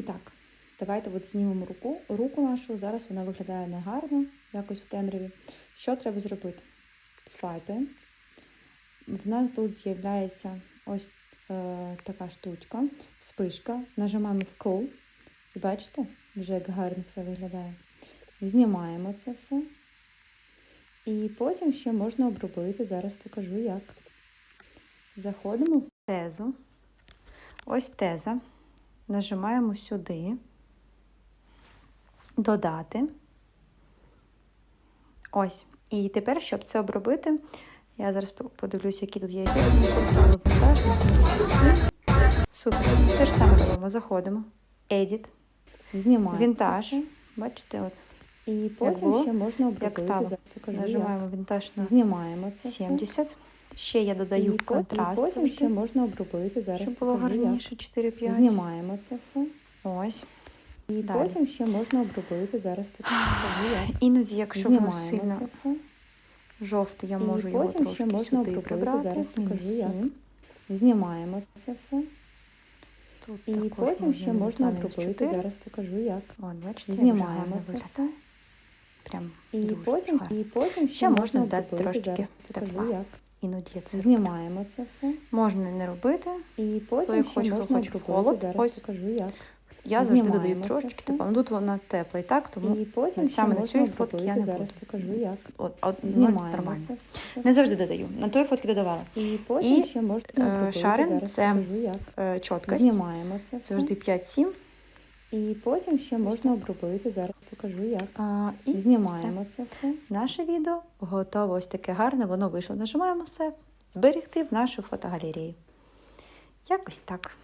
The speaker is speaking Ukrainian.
І так, давайте от знімемо руку. Руку нашу. Зараз вона виглядає негарно, якось в темряві. Що треба зробити? Свайпаємо. В нас тут з'являється ось е, така штучка, вспишка. Нажимаємо вкл. І бачите, вже як гарно все виглядає. Знімаємо це все. І потім ще можна обробити. Зараз покажу як. Заходимо в тезу. Ось теза. Нажимаємо сюди. Додати. Ось. І тепер, щоб це обробити, я зараз подивлюся, які тут є ефекти. Використовую вінтаж 87. Супер. Те ж саме робимо. Заходимо. Edit. Знімаємо. Вінтаж. Бачите, от. І було, потім ще можна обробити. стало. Покажу, Нажимаємо вінтаж на Знімаємо це 70. Ще я додаю і контраст. Потім ще можна обробити. Зараз щоб було гарніше 4-5. Знімаємо це все. Ось. І Далі. потім ще можна обробити. Зараз покажу. Іноді, якщо воно сильно жовте, я І його потім трошки ще можна сюди обробити. прибрати. Зараз покажу, як. 7. Знімаємо це все. Тут І також потім ще можна обробити. 4. Зараз покажу, як. От, бачите, Знімаємо це все. Прям І дуже, потім, і потім Ще ще можна можна додати покажу, тепла. як. Іноді я це Знімаємо це все. можна не робити. І потім ще хто можна хоче в холод. Зараз Ось. покажу, як. Я завжди Знімаємо додаю трошечки тепла. Ну тут вона тепла і так, тому І потім саме на цій фотці я не Зараз буду. покажу, як. от, от, ну, Знімаємо нормально. це все. Не завжди додаю. На той фотки додавала. І потім І, ще можна е, шарин Зараз це. Е, чіткость. Знімаємо це все. Завжди 5-7. І потім ще можна обробити. Зараз покажу, як. А, і все. Знімаємо це все. Наше відео готово. Ось таке гарне, воно вийшло. Нажимаємо все, зберегти в нашу фотогалерею. Якось так.